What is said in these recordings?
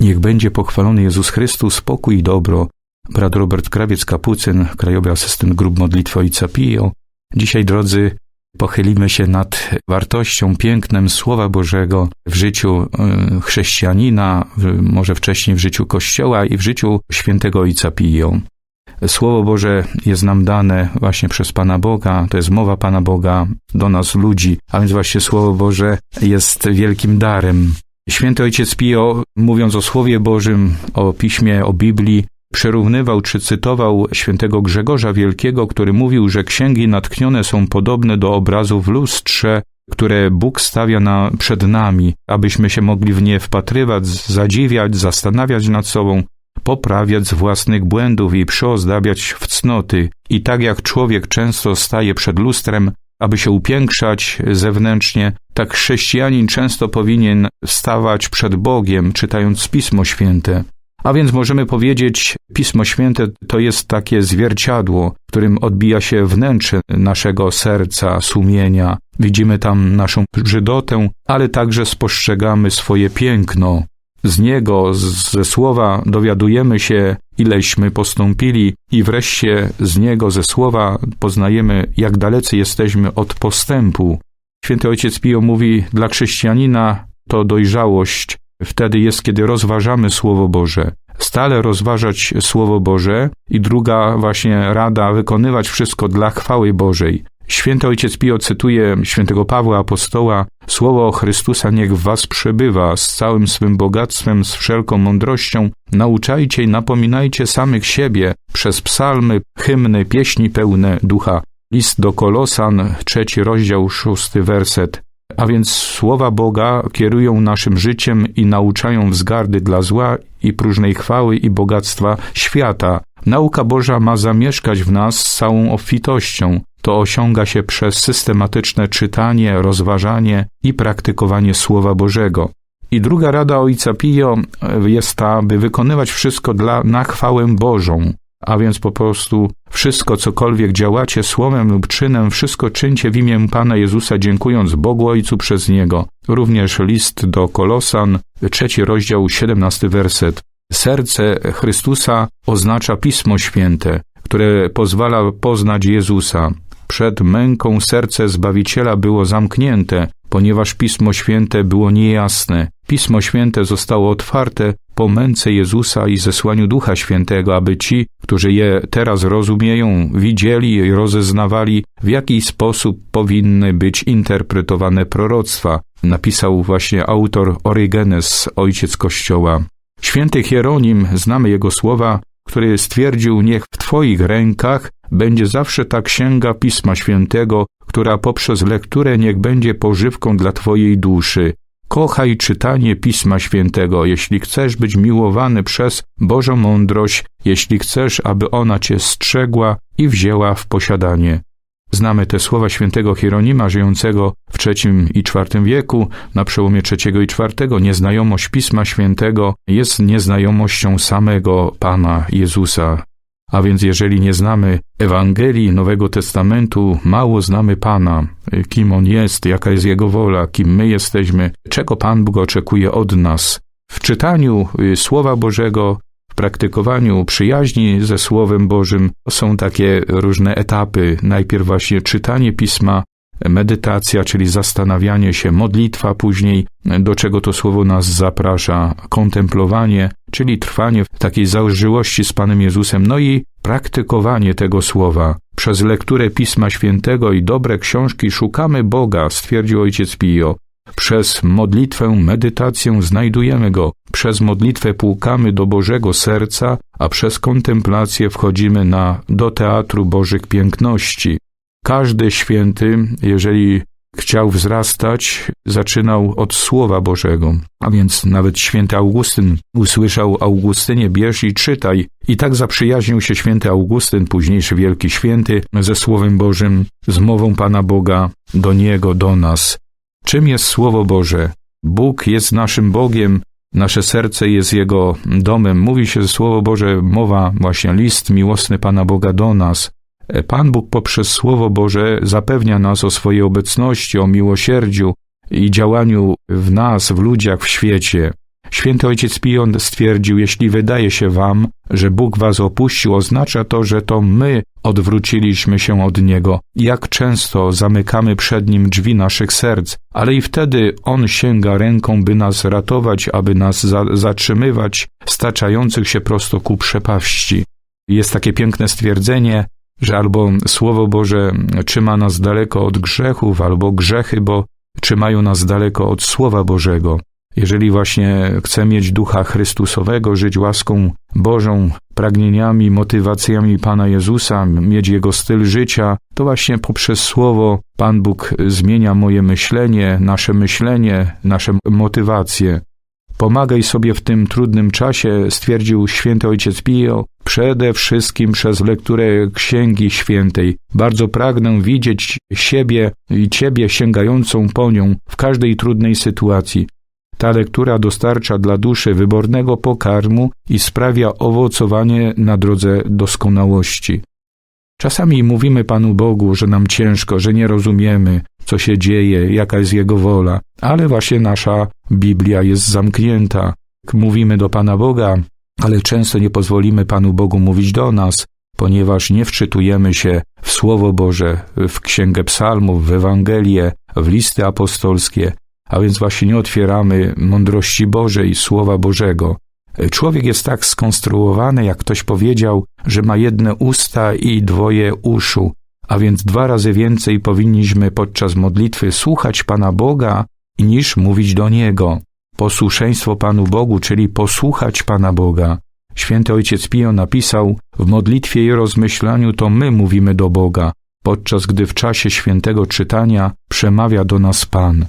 Niech będzie pochwalony Jezus Chrystus, pokój i dobro. Brat Robert Krawiec-Kapucyn, krajowy asystent grup modlitwy Ojca Pio. Dzisiaj, drodzy, pochylimy się nad wartością, pięknem Słowa Bożego w życiu y, chrześcijanina, może wcześniej w życiu Kościoła i w życiu świętego Ojca Pio. Słowo Boże jest nam dane właśnie przez Pana Boga, to jest mowa Pana Boga do nas ludzi, a więc właśnie Słowo Boże jest wielkim darem. Święty Ojciec Pio, mówiąc o Słowie Bożym, o Piśmie, o Biblii, przyrównywał czy cytował świętego Grzegorza Wielkiego, który mówił, że księgi natchnione są podobne do obrazów w lustrze, które Bóg stawia na, przed nami, abyśmy się mogli w nie wpatrywać, zadziwiać, zastanawiać nad sobą, poprawiać z własnych błędów i przyozdabiać w cnoty. I tak jak człowiek często staje przed lustrem, aby się upiększać zewnętrznie, tak chrześcijanin często powinien stawać przed Bogiem, czytając Pismo Święte. A więc możemy powiedzieć, Pismo Święte to jest takie zwierciadło, w którym odbija się wnętrze naszego serca, sumienia. Widzimy tam naszą brzydotę, ale także spostrzegamy swoje piękno. Z niego, ze słowa dowiadujemy się, ileśmy postąpili, i wreszcie z niego, ze słowa poznajemy, jak dalecy jesteśmy od postępu. Święty Ojciec Pio mówi, dla chrześcijanina to dojrzałość wtedy jest, kiedy rozważamy Słowo Boże. Stale rozważać Słowo Boże i druga właśnie rada, wykonywać wszystko dla chwały Bożej. Święty Ojciec Pio cytuje świętego Pawła Apostoła Słowo Chrystusa niech w was przebywa z całym swym bogactwem, z wszelką mądrością. Nauczajcie i napominajcie samych siebie przez psalmy, hymny, pieśni pełne ducha. List do Kolosan, trzeci rozdział, szósty werset. A więc słowa Boga kierują naszym życiem i nauczają wzgardy dla zła i próżnej chwały i bogactwa świata. Nauka Boża ma zamieszkać w nas z całą obfitością. To osiąga się przez systematyczne czytanie, rozważanie i praktykowanie Słowa Bożego. I druga rada Ojca Pio jest ta, by wykonywać wszystko dla, na chwałę Bożą. A więc po prostu wszystko, cokolwiek działacie słowem lub czynem, wszystko czyńcie w imię Pana Jezusa, dziękując Bogu Ojcu przez Niego. Również list do Kolosan, trzeci rozdział, siedemnasty werset. Serce Chrystusa oznacza Pismo Święte, które pozwala poznać Jezusa. Przed męką serce Zbawiciela było zamknięte, ponieważ Pismo Święte było niejasne. Pismo Święte zostało otwarte po męce Jezusa i zesłaniu Ducha Świętego, aby ci, którzy je teraz rozumieją, widzieli i rozeznawali, w jaki sposób powinny być interpretowane proroctwa, napisał właśnie autor Orygenes, ojciec Kościoła. Święty Hieronim, znamy jego słowa, który stwierdził, niech w Twoich rękach będzie zawsze ta księga Pisma Świętego, która poprzez lekturę niech będzie pożywką dla Twojej duszy. Kochaj czytanie Pisma Świętego, jeśli chcesz być miłowany przez Bożą mądrość, jeśli chcesz, aby ona Cię strzegła i wzięła w posiadanie. Znamy te słowa świętego Hieronima, żyjącego w III i IV wieku, na przełomie III i IV. Nieznajomość Pisma Świętego jest nieznajomością samego Pana Jezusa. A więc jeżeli nie znamy Ewangelii Nowego Testamentu, mało znamy Pana, kim On jest, jaka jest Jego wola, kim my jesteśmy, czego Pan Bóg oczekuje od nas. W czytaniu y, Słowa Bożego, w praktykowaniu przyjaźni ze Słowem Bożym są takie różne etapy. Najpierw właśnie czytanie Pisma, medytacja, czyli zastanawianie się, modlitwa później, do czego to słowo nas zaprasza, kontemplowanie, czyli trwanie w takiej zażyłości z Panem Jezusem, no i praktykowanie tego słowa. Przez lekturę Pisma Świętego i dobre książki szukamy Boga, stwierdził ojciec Pio. Przez modlitwę, medytację znajdujemy Go. Przez modlitwę płukamy do Bożego serca, a przez kontemplację wchodzimy na, do teatru Bożych piękności. Każdy święty, jeżeli chciał wzrastać, zaczynał od Słowa Bożego. A więc nawet święty Augustyn usłyszał Augustynie, bierz i czytaj. I tak zaprzyjaźnił się święty Augustyn, późniejszy wielki święty, ze Słowem Bożym, z mową Pana Boga do Niego, do nas. Czym jest Słowo Boże? Bóg jest naszym Bogiem, nasze serce jest Jego domem. Mówi się, Słowo Boże, mowa, właśnie list miłosny Pana Boga do nas. Pan Bóg poprzez Słowo Boże zapewnia nas o swojej obecności, o miłosierdziu i działaniu w nas, w ludziach, w świecie. Święty ojciec Pion stwierdził, jeśli wydaje się wam, że Bóg was opuścił, oznacza to, że to my odwróciliśmy się od Niego. Jak często zamykamy przed Nim drzwi naszych serc, ale i wtedy On sięga ręką, by nas ratować, aby nas za zatrzymywać, staczających się prosto ku przepaści. Jest takie piękne stwierdzenie, że albo Słowo Boże trzyma nas daleko od grzechów, albo grzechy, bo trzymają nas daleko od Słowa Bożego. Jeżeli właśnie chcę mieć ducha Chrystusowego, żyć łaską Bożą, pragnieniami, motywacjami Pana Jezusa, mieć Jego styl życia, to właśnie poprzez Słowo Pan Bóg zmienia moje myślenie, nasze myślenie, nasze motywacje. Pomagaj sobie w tym trudnym czasie, stwierdził święty ojciec Pio, przede wszystkim przez lekturę Księgi Świętej. Bardzo pragnę widzieć siebie i Ciebie sięgającą po nią w każdej trudnej sytuacji. Ta lektura dostarcza dla duszy wybornego pokarmu i sprawia owocowanie na drodze doskonałości. Czasami mówimy Panu Bogu, że nam ciężko, że nie rozumiemy, co się dzieje, jaka jest Jego wola, ale właśnie nasza Biblia jest zamknięta. Mówimy do Pana Boga, ale często nie pozwolimy Panu Bogu mówić do nas, ponieważ nie wczytujemy się w Słowo Boże, w Księgę Psalmów, w Ewangelię, w listy apostolskie, a więc właśnie nie otwieramy mądrości Bożej, Słowa Bożego. Człowiek jest tak skonstruowany, jak ktoś powiedział, że ma jedne usta i dwoje uszu, a więc dwa razy więcej powinniśmy podczas modlitwy słuchać Pana Boga, niż mówić do Niego. Posłuszeństwo Panu Bogu, czyli posłuchać Pana Boga. Święty Ojciec Pio napisał, w modlitwie i rozmyślaniu to my mówimy do Boga, podczas gdy w czasie świętego czytania przemawia do nas Pan.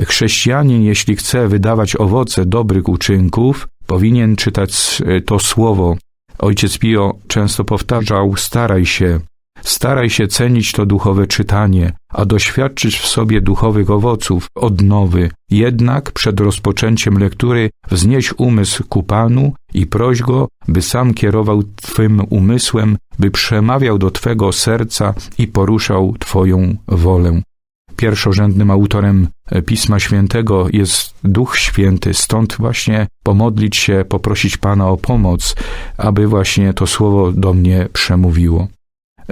Chrześcijanin, jeśli chce wydawać owoce dobrych uczynków, powinien czytać e, to słowo. Ojciec Pio często powtarzał: staraj się, staraj się cenić to duchowe czytanie, a doświadczyć w sobie duchowych owoców, odnowy. Jednak przed rozpoczęciem lektury wznieś umysł ku Panu i proś Go, by sam kierował Twym umysłem, by przemawiał do Twego serca i poruszał Twoją wolę. Pierwszorzędnym autorem e, Pisma Świętego jest Duch Święty, stąd właśnie pomodlić się, poprosić Pana o pomoc, aby właśnie to słowo do mnie przemówiło.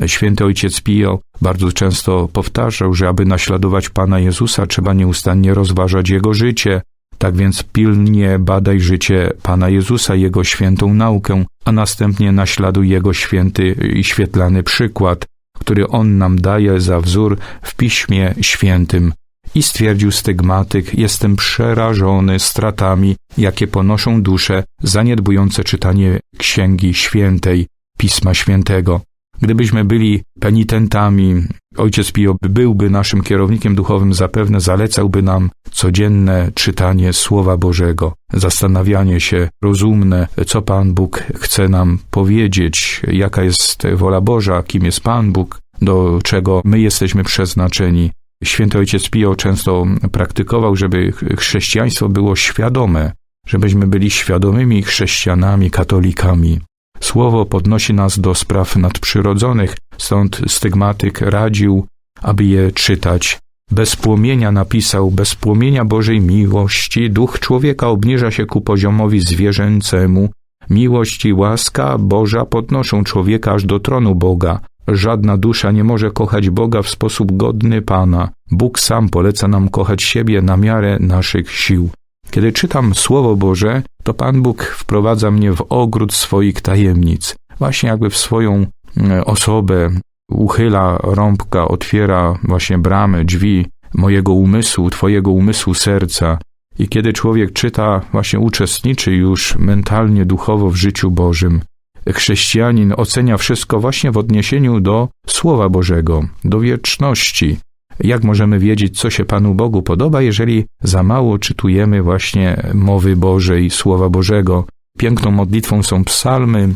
Święty Ojciec Pio bardzo często powtarzał, że aby naśladować Pana Jezusa, trzeba nieustannie rozważać Jego życie, tak więc pilnie badaj życie Pana Jezusa, Jego świętą naukę, a następnie naśladuj Jego święty i świetlany przykład, który On nam daje za wzór w Piśmie Świętym. I stwierdził stygmatyk, jestem przerażony stratami, jakie ponoszą dusze zaniedbujące czytanie Księgi Świętej, Pisma Świętego. Gdybyśmy byli penitentami, ojciec Pio byłby naszym kierownikiem duchowym, zapewne zalecałby nam codzienne czytanie Słowa Bożego, zastanawianie się rozumne, co Pan Bóg chce nam powiedzieć, jaka jest wola Boża, kim jest Pan Bóg, do czego my jesteśmy przeznaczeni. Święty Ojciec Pio często praktykował, żeby chrześcijaństwo było świadome, żebyśmy byli świadomymi chrześcijanami, katolikami. Słowo podnosi nas do spraw nadprzyrodzonych, stąd stygmatyk radził, aby je czytać. Bez płomienia napisał, bez płomienia Bożej miłości duch człowieka obniża się ku poziomowi zwierzęcemu. Miłość i łaska Boża podnoszą człowieka aż do tronu Boga. Żadna dusza nie może kochać Boga w sposób godny Pana. Bóg sam poleca nam kochać siebie na miarę naszych sił. Kiedy czytam Słowo Boże, to Pan Bóg wprowadza mnie w ogród swoich tajemnic. Właśnie jakby w swoją e, osobę uchyla rąbka, otwiera właśnie bramy, drzwi mojego umysłu, Twojego umysłu serca. I kiedy człowiek czyta, właśnie uczestniczy już mentalnie, duchowo w życiu Bożym. Chrześcijanin ocenia wszystko właśnie w odniesieniu do Słowa Bożego, do wieczności, jak możemy wiedzieć, co się Panu Bogu podoba, jeżeli za mało czytujemy właśnie mowy Bożej, Słowa Bożego? Piękną modlitwą są psalmy,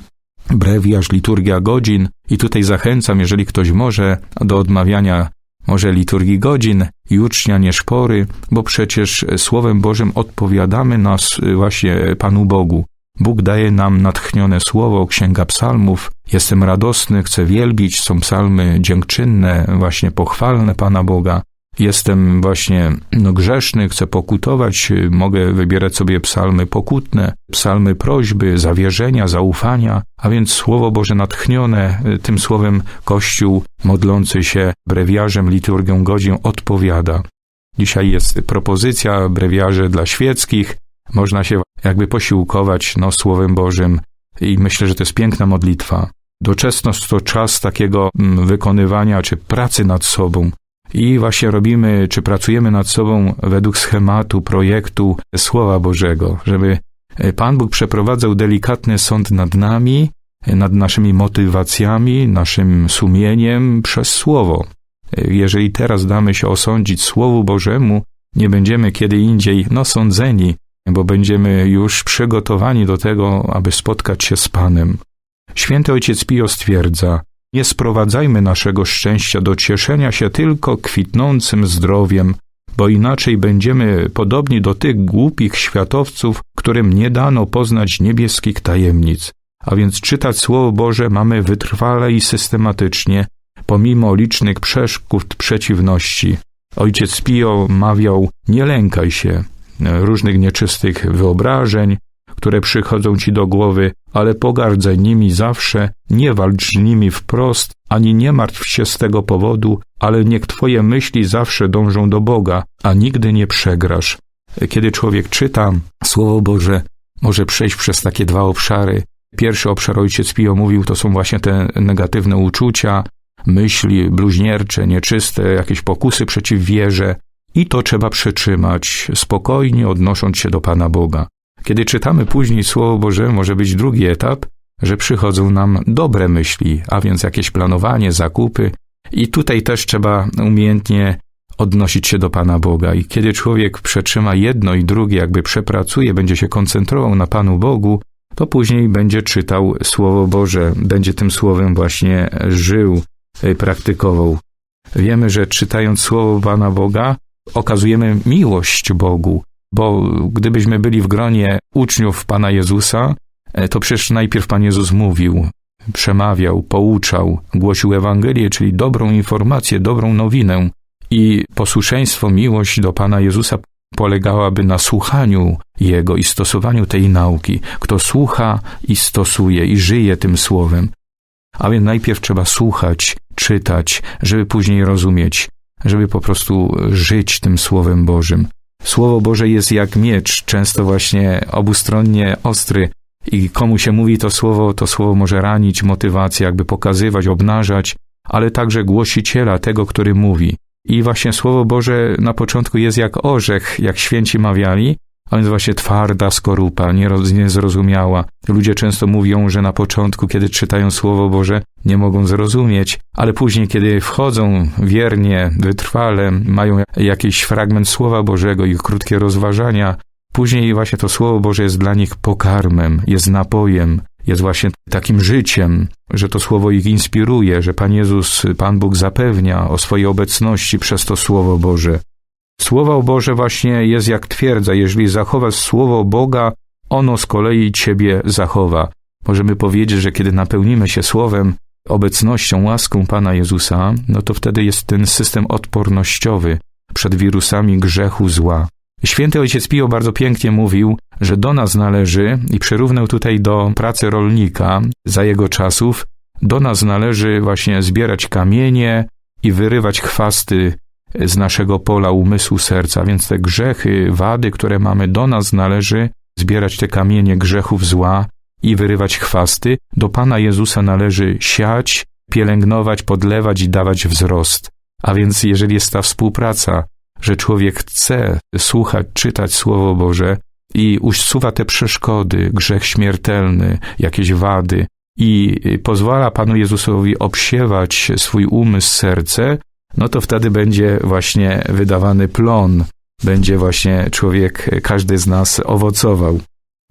brewiarz, liturgia godzin i tutaj zachęcam, jeżeli ktoś może, do odmawiania może liturgii godzin i ucznia szpory, bo przecież Słowem Bożym odpowiadamy nas właśnie Panu Bogu. Bóg daje nam natchnione słowo, księga psalmów. Jestem radosny, chcę wielbić, są psalmy dziękczynne, właśnie pochwalne Pana Boga. jestem właśnie no, grzeszny, chcę pokutować, mogę wybierać sobie psalmy pokutne, psalmy prośby, zawierzenia, zaufania, a więc Słowo Boże natchnione tym słowem Kościół modlący się brewiarzem, liturgią godzin odpowiada. Dzisiaj jest propozycja brewiarzy dla świeckich, można się jakby posiłkować no, Słowem Bożym i myślę, że to jest piękna modlitwa. Doczesność to czas takiego mm, wykonywania czy pracy nad sobą. I właśnie robimy, czy pracujemy nad sobą według schematu, projektu Słowa Bożego, żeby e, Pan Bóg przeprowadzał delikatny sąd nad nami, e, nad naszymi motywacjami, naszym sumieniem przez Słowo. E, jeżeli teraz damy się osądzić Słowu Bożemu, nie będziemy kiedy indziej no sądzeni, bo będziemy już przygotowani do tego, aby spotkać się z Panem. Święty Ojciec Pio stwierdza, nie sprowadzajmy naszego szczęścia do cieszenia się tylko kwitnącym zdrowiem, bo inaczej będziemy podobni do tych głupich światowców, którym nie dano poznać niebieskich tajemnic. A więc czytać Słowo Boże mamy wytrwale i systematycznie, pomimo licznych przeszkód, przeciwności. Ojciec Pio mawiał, nie lękaj się różnych nieczystych wyobrażeń, które przychodzą ci do głowy, ale pogardzaj nimi zawsze, nie walcz z nimi wprost, ani nie martw się z tego powodu, ale niech twoje myśli zawsze dążą do Boga, a nigdy nie przegrasz. Kiedy człowiek czyta Słowo Boże, może przejść przez takie dwa obszary. Pierwszy obszar ojciec Pio mówił, to są właśnie te negatywne uczucia, myśli bluźniercze, nieczyste, jakieś pokusy przeciw wierze, i to trzeba przetrzymać, spokojnie odnosząc się do Pana Boga. Kiedy czytamy później Słowo Boże, może być drugi etap, że przychodzą nam dobre myśli, a więc jakieś planowanie, zakupy. I tutaj też trzeba umiejętnie odnosić się do Pana Boga. I kiedy człowiek przetrzyma jedno i drugie, jakby przepracuje, będzie się koncentrował na Panu Bogu, to później będzie czytał Słowo Boże, będzie tym Słowem właśnie żył, praktykował. Wiemy, że czytając Słowo Pana Boga, okazujemy miłość Bogu, bo gdybyśmy byli w gronie uczniów Pana Jezusa, e, to przecież najpierw Pan Jezus mówił, przemawiał, pouczał, głosił Ewangelię, czyli dobrą informację, dobrą nowinę. I posłuszeństwo, miłość do Pana Jezusa polegałaby na słuchaniu Jego i stosowaniu tej nauki. Kto słucha i stosuje i żyje tym słowem. A więc najpierw trzeba słuchać, czytać, żeby później rozumieć, żeby po prostu żyć tym Słowem Bożym. Słowo Boże jest jak miecz, często właśnie obustronnie ostry i komu się mówi to słowo, to słowo może ranić, motywację, jakby pokazywać, obnażać, ale także głosiciela, tego, który mówi. I właśnie Słowo Boże na początku jest jak orzech, jak święci mawiali, a więc właśnie twarda skorupa, niezrozumiała. Ludzie często mówią, że na początku, kiedy czytają Słowo Boże, nie mogą zrozumieć, ale później, kiedy wchodzą wiernie, wytrwale, mają jakiś fragment Słowa Bożego i krótkie rozważania, później właśnie to Słowo Boże jest dla nich pokarmem, jest napojem, jest właśnie takim życiem, że to Słowo ich inspiruje, że Pan Jezus, Pan Bóg zapewnia o swojej obecności przez to Słowo Boże. Słowo Boże właśnie jest jak twierdza, jeżeli zachowasz Słowo Boga, ono z kolei Ciebie zachowa. Możemy powiedzieć, że kiedy napełnimy się Słowem, obecnością, łaską Pana Jezusa, no to wtedy jest ten system odpornościowy przed wirusami grzechu, zła. Święty Ojciec Pio bardzo pięknie mówił, że do nas należy, i przyrównał tutaj do pracy rolnika za jego czasów, do nas należy właśnie zbierać kamienie i wyrywać chwasty z naszego pola umysłu, serca, więc te grzechy, wady, które mamy, do nas należy zbierać te kamienie grzechów zła i wyrywać chwasty. Do Pana Jezusa należy siać, pielęgnować, podlewać i dawać wzrost. A więc jeżeli jest ta współpraca, że człowiek chce słuchać, czytać Słowo Boże i usuwa te przeszkody, grzech śmiertelny, jakieś wady i pozwala Panu Jezusowi obsiewać swój umysł, serce, no to wtedy będzie właśnie wydawany plon, będzie właśnie człowiek, każdy z nas owocował.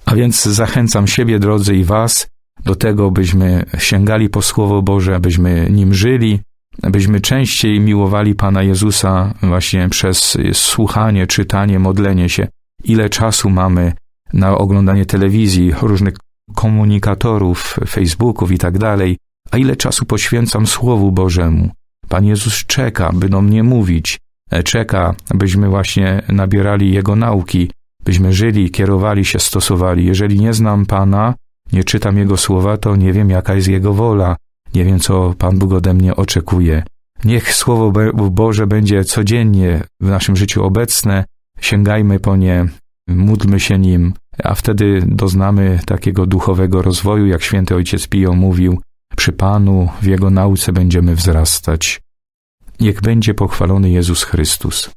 A więc zachęcam siebie, drodzy, i Was do tego, byśmy sięgali po Słowo Boże, abyśmy nim żyli, abyśmy częściej miłowali Pana Jezusa właśnie przez słuchanie, czytanie, modlenie się. Ile czasu mamy na oglądanie telewizji, różnych komunikatorów, Facebooków i tak dalej, a ile czasu poświęcam Słowu Bożemu. Pan Jezus czeka, by do mnie mówić. e, czeka, byśmy właśnie nabierali Jego nauki, byśmy żyli, kierowali się, stosowali. Jeżeli nie znam Pana, nie czytam Jego słowa, to nie wiem, jaka jest Jego wola, nie wiem, co Pan Bóg ode mnie oczekuje. Niech Słowo Boże będzie codziennie w naszym życiu obecne, sięgajmy po nie, módlmy się nim, a wtedy doznamy takiego duchowego rozwoju, jak święty ojciec Pio mówił, przy Panu w Jego nauce będziemy wzrastać. Niech będzie pochwalony Jezus Chrystus.